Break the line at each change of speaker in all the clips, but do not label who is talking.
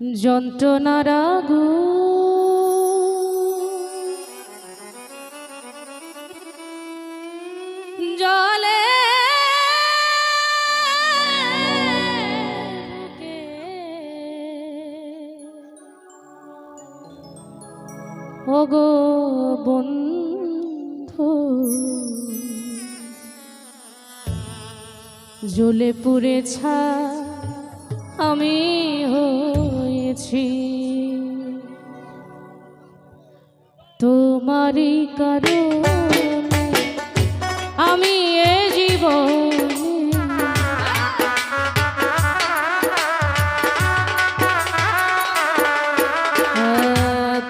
যন্ত্রণার আগু জলে ওগো বন্ধু জ্বলে পুরে ছা করো আমি এ জীবন,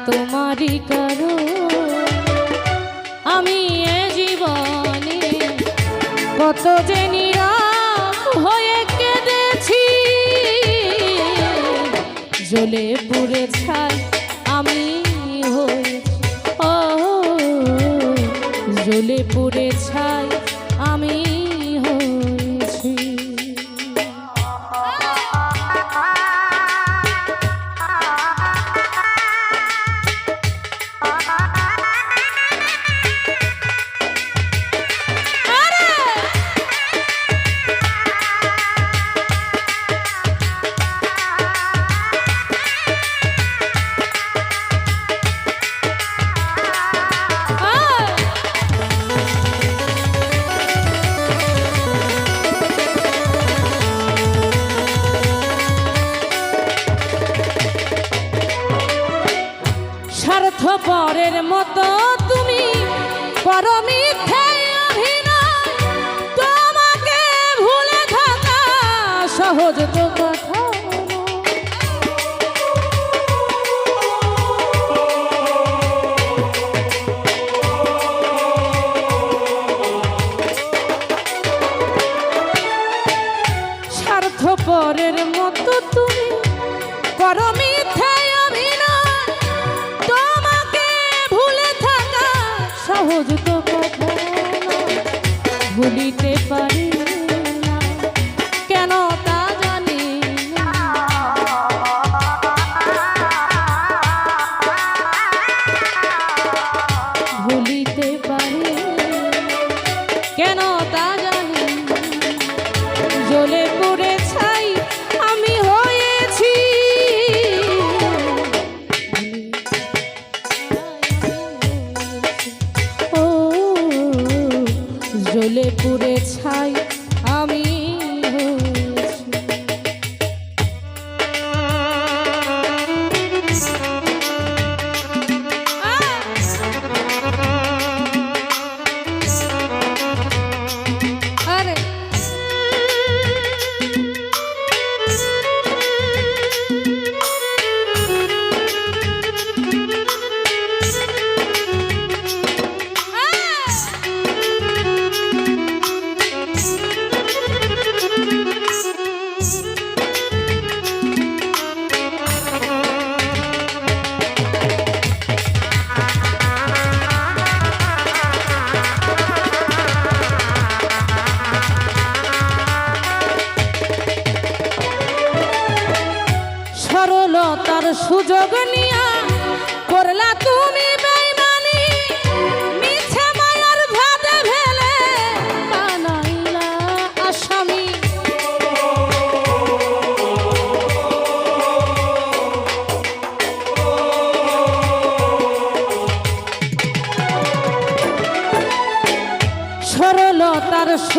তোমারই করো আমি এ জীবনে কত যে নিরাম হয়ে কেঁদেছি। জ্বলে পুড়ে ছাই আমি জ্বলে পুড়ে ছাই। পরের মতো ভুলিতে পারি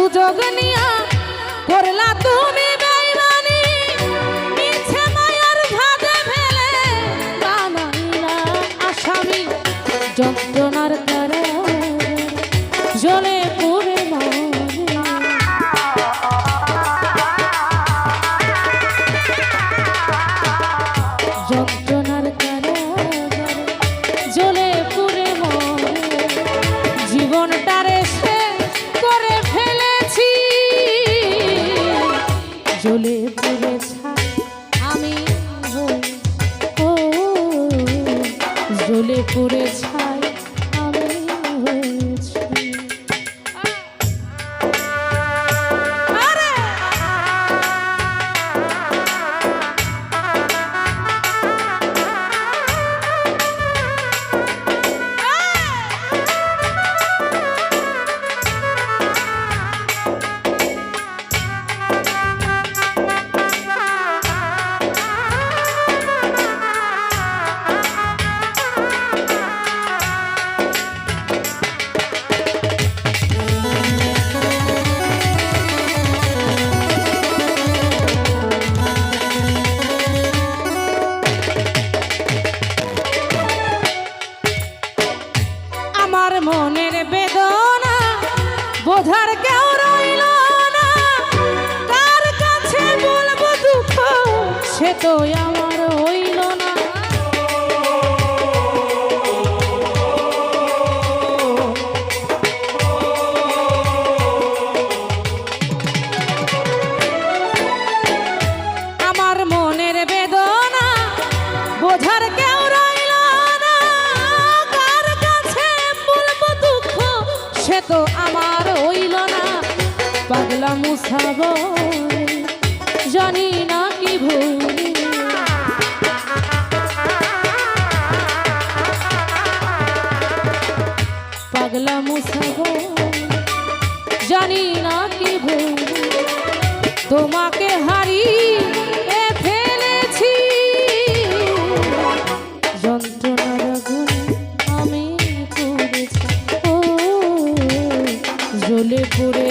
সুযোগ নিয়া করলা তুমি মনের বে তোমাকে হারিয়ে ফেলেছি। যন্ত্রণার আগুন আমি পুড়ে ও জ্বলে পুড়ে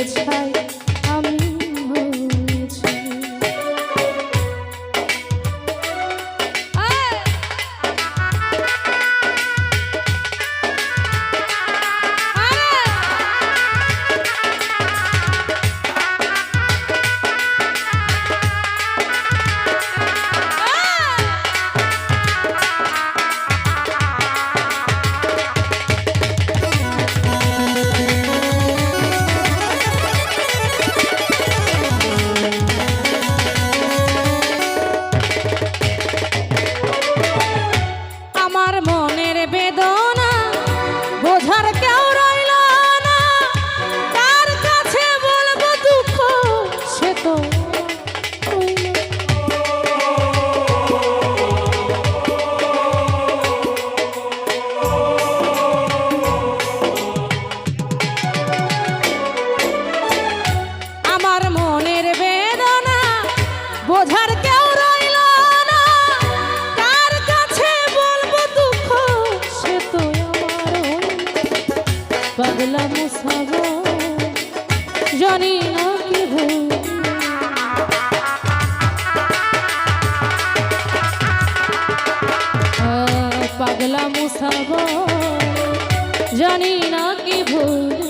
পাগলা মুসাব জানি না কি ভুল।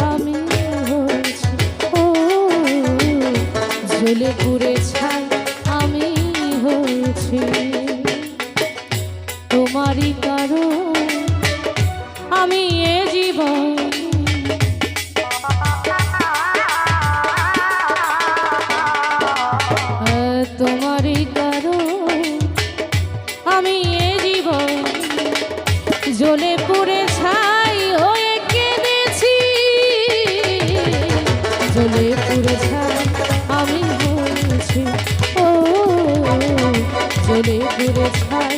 আমি হয়েছি। ঝুলে আমি হয়েছি। তোমারই কারণ আমি এ জীবন বদলে পুরে ছাই আমি বলছি ও জলে পুরে ছাই